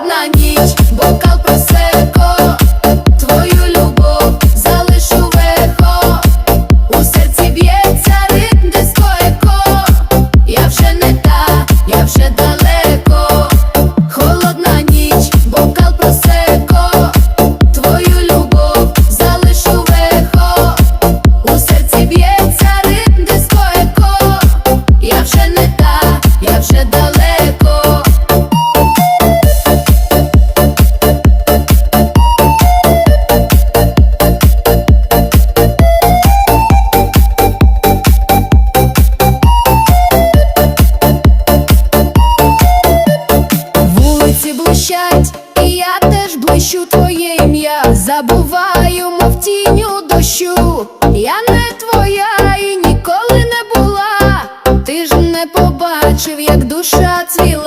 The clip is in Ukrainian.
холодна ніч, бокал просеко, твою любов залишу вехо, у серці б'ється ритм дискоеко, я вже не та, я вже далеко, холодна ніч, бокал просеко, твою любов залишу вехо, у серці б'ється ритм дискоеко, я вже не та, я вже далеко. Блищать, і я теж блищу твоє ім'я. Забуваю, мов тіню дощу. Я не твоя і ніколи не була. Ти ж не побачив, як душа цвіла.